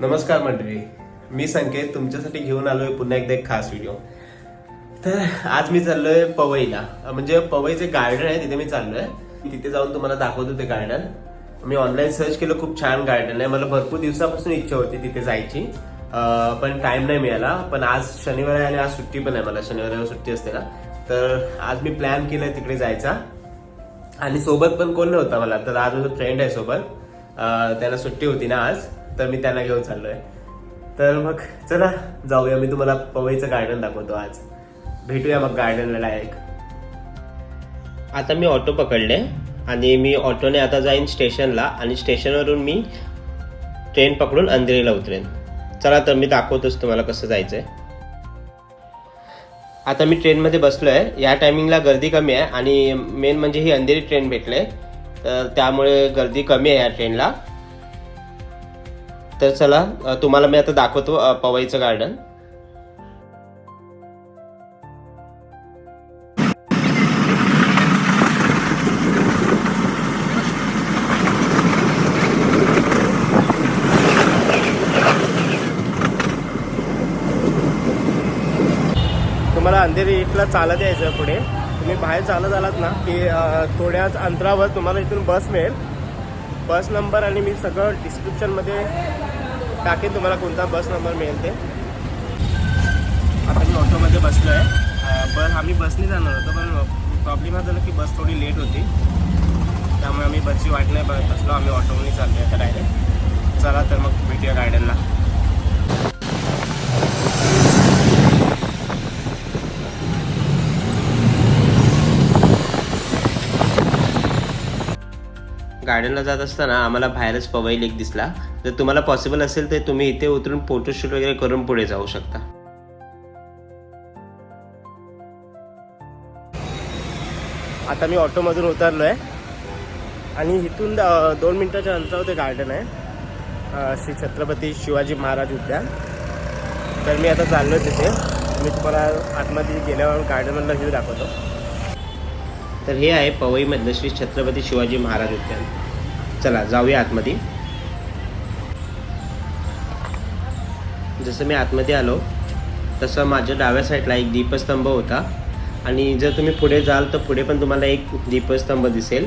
नमस्कार मंडळी. मी संकेत तुमच्यासाठी घेऊन आलोय पुन्हा एकदा एक खास व्हिडिओ तर आज मी चाललोय पवईला. म्हणजे पवईचे गार्डन आहे तिथे मी चाललोय. तिथे जाऊन तुम्हाला दाखवतो ते गार्डन मी ऑनलाईन सर्च केलं खूप छान गार्डन आहे. मला भरपूर दिवसापासून इच्छा होती तिथे जायची. पण टाइम नाही मिळाला. पण आज शनिवार आहे आणि आज सुट्टी पण आहे मला. शनिवार सुट्टी असते ना. तर आज मी प्लॅन केलाय तिकडे जायचा. आणि सोबत पण कोण नव्हता मला. तर आज माझा फ्रेंड आहे सोबत. त्याला त्यांना सुट्टी होती ना आज. तर मी त्यांना घेऊन चाललो आहे तर मग चला जाऊया. मी तुम्हाला पवईचं गार्डन दाखवतो आज. भेटूया मग गार्डनला डायरेक्ट आता मी ऑटो पकडले आणि मी ऑटोने आता जाईन स्टेशनला आणि स्टेशनवरून मी ट्रेन पकडून अंधेरीला उतरेन. चला तर मी दाखवतोच तुम्हाला कसं जायचं आहे आता मी ट्रेनमध्ये बसलो आहे या टायमिंगला गर्दी कमी आहे आणि मेन म्हणजे ही अंधेरी ट्रेन भेटले. तर त्यामुळे गर्दी कमी आहे या ट्रेनला तर चला तुम्हाला मी आता दाखवतो पवईचं गार्डन तुम्हाला अंधेरी इथला चालत यायचं पुढे. तुम्ही बाहेर चालत आलात ना की थोड्याच अंतरावर तुम्हाला इथून बस मिळेल. बस नंबर आणि मी सगळं डिस्क्रिप्शनमध्ये टाकेन तुम्हाला कोणता बस नंबर मिळेल ते. आता मी ऑटोमध्ये बसलो आहे बस आम्ही बसने जाणार होतो पण प्रॉब्लेम हा झाला की बस थोडी लेट होती. त्यामुळे आम्ही बसची वाट नाही बसलो आम्ही ऑटोमध्ये चाललो आता डायरेक्ट चला तर मग भेटूया गार्डनला गार्डनला जात असताना आम्हाला बाहेरच पवई लेक दिसला. जर तुम्हाला पॉसिबल असेल तर तुम्ही इथे उतरून फोटोशूट वगैरे करून पुढे जाऊ शकता. आता मी ऑटोमधून उतरलो आहे आणि इथून दोन मिनटाच्या अंतरावर ते गार्डन आहे श्री छत्रपती शिवाजी महाराज उद्यान तर मी आता चाललो तिथे. मी तुम्हाला आतमध्ये गेल्यावर गार्डनमधला व्ह्यू दाखवतो. तर हे आहे पवईमधलं श्री छत्रपती शिवाजी महाराज उद्यान चला जाऊया आतमध्ये. जसं मी आतमध्ये आलो तसं माझ्या डाव्या साईडला एक दीपस्तंभ होता. आणि जर तुम्ही पुढे जाल तर पुढे पण तुम्हाला एक दीपस्तंभ दिसेल.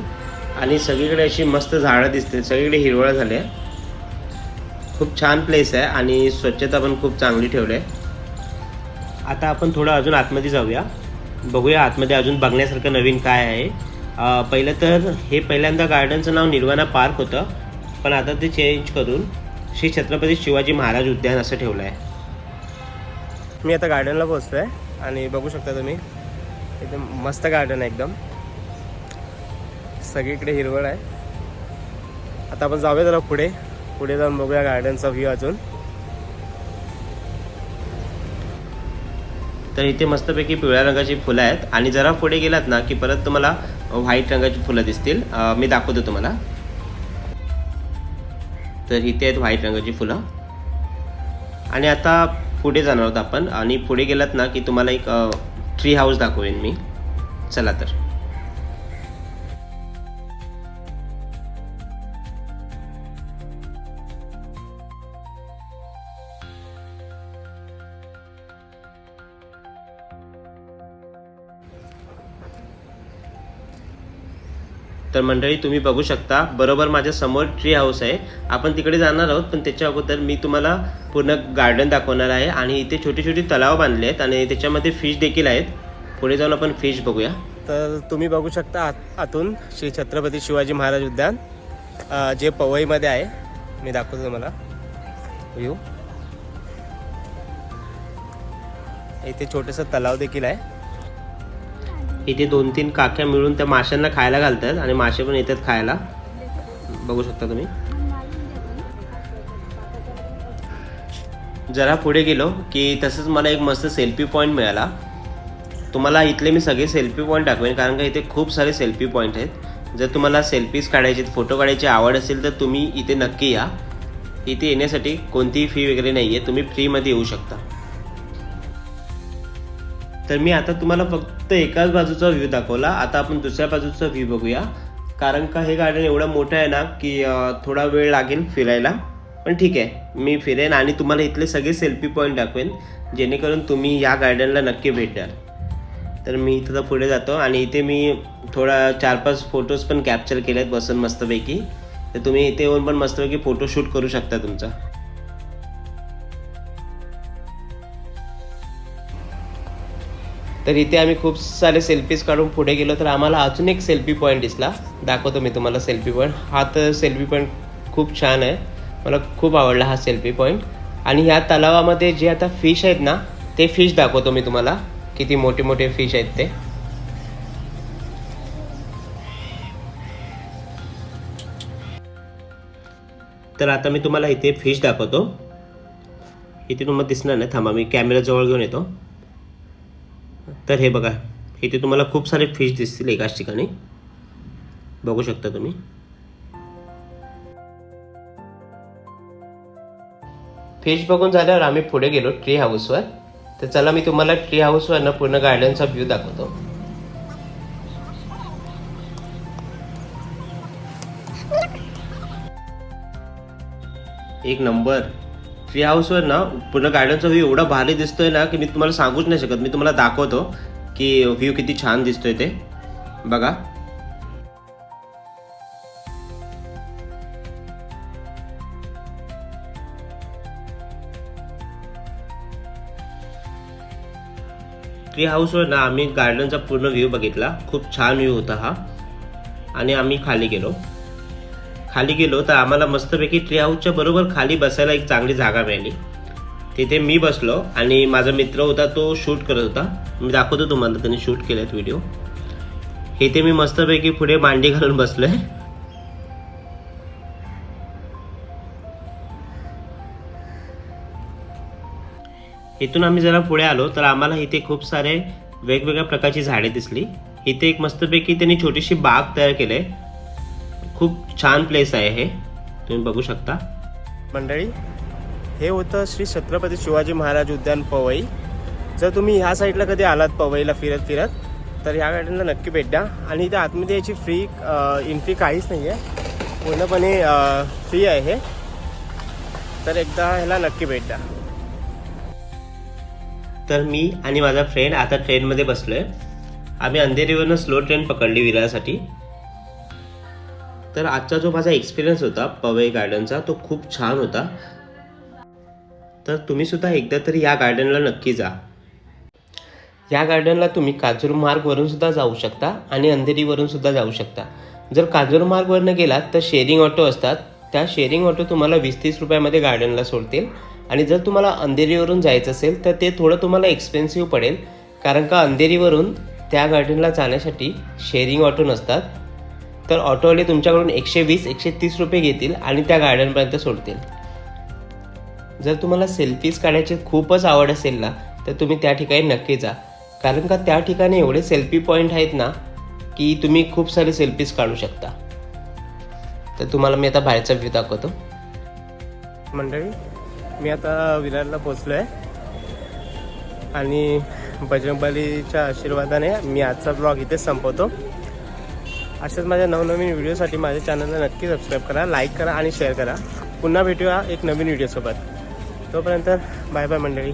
आणि सगळीकडे अशी मस्त झाडं दिसतील. सगळीकडे हिरवळ झाले खूप छान प्लेस आहे आणि स्वच्छता पण खूप चांगली ठेवली आहे. आता आपण थोडं अजून आतमध्ये जाऊया. बघूया आतमध्ये अजून बघण्यासारखं नवीन काय आहे. पहिलं तर हे पहिल्यांदा गार्डनचं नाव निर्वाणा पार्क होतं पण आता ते चेंज करून श्री छत्रपती शिवाजी महाराज उद्यान असं ठेवलं आहे मी आता गार्डनला पोहोचलो आहे आणि बघू शकता तुम्ही एकदम मस्त गार्डन आहे एकदम. सगळीकडे हिरवळ आहे. आता आपण जाऊया जरा पुढे पुढे जाऊन बघूया गार्डनचा व्ह्यू अजून. तर इथे मस्तपैकी पिवळ्या रंगाची फुलं आहेत. आणि जरा पुढे गेलात ना की परत तुम्हाला व्हाईट रंगाची फुलं दिसतील. मी दाखवतो तुम्हाला. तर इथे आहेत व्हाईट रंगाची फुलं. आणि आता पुढे जाणार आहोत आपण. आणि पुढे गेलात ना की तुम्हाला एक ट्री हाऊस दाखवेन मी. चला तर. तर मंडळी तुम्ही बघू शकता बरोबर माझ्यासमोर ट्री हाऊस आहे. आपण तिकडे जाणार आहोत पण त्याच्या अगोदर मी तुम्हाला पूर्ण गार्डन दाखवणार आहे आणि इथे छोटे छोटे तलाव बांधले आहेत आणि त्याच्यामध्ये फिश देखील आहेत. पुढे जाऊन आपण फिश बघूया. तर तुम्ही बघू शकता आत आतून श्री छत्रपती शिवाजी महाराज उद्यान जे पवईमध्ये आहे. मी दाखवतो तुम्हाला. व्ह्यू इथे छोटंसं तलाव देखील आहे. इथे दोन तीन काक्या मिळून त्या माशांना खायला घालतात आणि मासे पण येतात खायला. बघू शकता तुम्ही. जरा पुढे गेलो की तसंच मला एक मस्त सेल्फी पॉईंट मिळाला. तुम्हाला इथले मी सगळे सेल्फी पॉईंट दाखवेन कारण का इथे खूप सारे सेल्फी पॉईंट आहेत. जर तुम्हाला सेल्फीज काढायचे फोटो काढायची आवड असेल तर तुम्ही इथे नक्की या. इथे येण्यासाठी कोणतीही फी वगैरे नाही आहे तुम्ही फ्रीमध्ये येऊ शकता. तर मी आता तुम्हाला फक्त एकाच बाजूचा व्ह्यू दाखवला. आता आपण दुसऱ्या बाजूचा व्ह्यू बघूया. कारण का हे गार्डन एवढं मोठं आहे ना की थोडा वेळ लागेल फिरायला. पण ठीक आहे. मी फिरेन आणि तुम्हाला इथले सगळे सेल्फी पॉईंट दाखवेन. जेणेकरून तुम्ही या गार्डनला नक्की भेट द्याल. तर मी इथं पुढे जातो आणि इथे मी थोडा चार पाच फोटोज पण कॅप्चर केले आहेत बसून मस्तपैकी. तर तुम्ही इथे येऊन पण मस्तपैकी फोटोशूट करू शकता तुमचा. तर इथे आम्ही खूप सारे सेल्फीज काढून पुढे गेलो. तर आम्हाला अजून एक सेल्फी पॉईंट दिसला. दाखवतो मी तुम्हाला सेल्फी पॉईंट हा तर सेल्फी पॉईंट खूप छान आहे. मला खूप आवडला हा सेल्फी पॉईंट आणि ह्या तलावामध्ये जे आता फिश आहेत ना ते फिश दाखवतो मी तुम्हाला. किती मोठे मोठे फिश आहेत ते. तर आता मी तुम्हाला इथे फिश दाखवतो. इथे तुम्हाला दिसणार नाही. थांबा मी कॅमेरा जवळ घेऊन येतो. तर हे बघा इथे तुम्हाला खूप सारे फिश दिसतील एकाच ठिकाणी. बघू शकता तुम्ही. फिश बघून झाल्यावर आम्ही पुढे गेलो ट्री हाऊसवर तर चला मी तुम्हाला ट्री हाऊसवर ना पूर्ण गार्डनचा व्ह्यू दाखवतो. एक नंबर ट्री हाऊसवर ना पूर्ण गार्डनचा व्ह्यू एवढा भारी दिसतोय ना की मी तुम्हाला सांगूच नाही शकत. मी तुम्हाला दाखवतो की व्ह्यू किती छान दिसतोय ते. बघा. ट्री हाऊसवर ना आम्ही गार्डनचा पूर्ण व्ह्यू बघितला. खूप छान व्ह्यू होता हा. आणि आम्ही खाली गेलो. खाली गेलो तर आम्हाला मस्तपैकी ट्री हाऊसच्या बरोबर खाली बसायला एक चांगली जागा मिळाली. तिथे मी बसलो आणि माझा मित्र होता तो शूट करत होता. मी दाखवतो तुम्हाला त्याने शूट केलेत व्हिडिओ इथे मी मस्तपैकी पुढे मांडी घालून बसलोय. इथून आम्ही जरा पुढे आलो तर आम्हाला इथे खूप सारे वेगवेगळ्या प्रकारची झाडे दिसली. इथे एक मस्तपैकी त्यांनी छोटीशी बाग तयार केली खूप छान प्लेस आहे हे. तुम्ही बघू शकता. मंडळी हे होतं श्री छत्रपती शिवाजी महाराज उद्यान पवई. जर तुम्ही ह्या साईडला कधी आलात पवईला फिरत फिरत तर ह्या गार्डनला नक्की भेट द्या. आणि इथे आतमध्ये याची फ्री एंट्री काहीच नाही आहे पूर्णपणे फ्री आहे हे. तर एकदा ह्याला नक्की भेट द्या. तर मी आणि माझा फ्रेंड आता ट्रेनमध्ये बसलोय. आम्ही अंधेरीवरनं स्लो ट्रेन पकडली विरासाठी तर आजचा जो माझा एक्सपिरियन्स होता पवई गार्डनचा तो खूप छान होता. तर तुम्ही सुद्धा एकदा तरी या गार्डनला नक्की जा. या गार्डनला तुम्ही काजूरमार्गवरून सुद्धा जाऊ शकता आणि अंधेरीवरून सुद्धा जाऊ शकता. जर काजूरमार्गवरनं गेलात तर शेअरिंग ऑटो असतात. त्या शेअरिंग ऑटो तुम्हाला वीस तीस रुपयामध्ये गार्डनला सोडतील. आणि जर तुम्हाला अंधेरीवरून जायचं असेल तर ते थोडं तुम्हाला एक्सपेन्सिव्ह पडेल. कारण का अंधेरीवरून त्या गार्डनला जाण्यासाठी शेअरिंग ऑटो नसतात. तर ऑटोवाले तुमच्याकडून एकशे वीस एकशे तीस रुपये घेतील आणि त्या गार्डनपर्यंत सोडतील. जर तुम्हाला सेल्फीज काढायची खूपच आवड असेल ना तर तुम्ही त्या ठिकाणी नक्की जा. कारण का त्या ठिकाणी एवढे सेल्फी पॉईंट आहेत ना की तुम्ही खूप सारे सेल्फीज काढू शकता. तर तुम्हाला मी आता बाहेरचा व्ह्यू दाखवतो. मंडळी मी आता विरारला पोचलो आहे आणि बजरंगबलीच्या आशीर्वादाने मी आजचा ब्लॉग इथेच संपवतो. अशाच माझ्या नवनवीन व्हिडिओसाठी माझ्या चॅनलला नक्की सबस्क्राईब करा लाईक करा आणि शेअर करा. पुन्हा भेटूया एक नवीन व्हिडिओसोबत. तोपर्यंत बाय बाय मंडळी.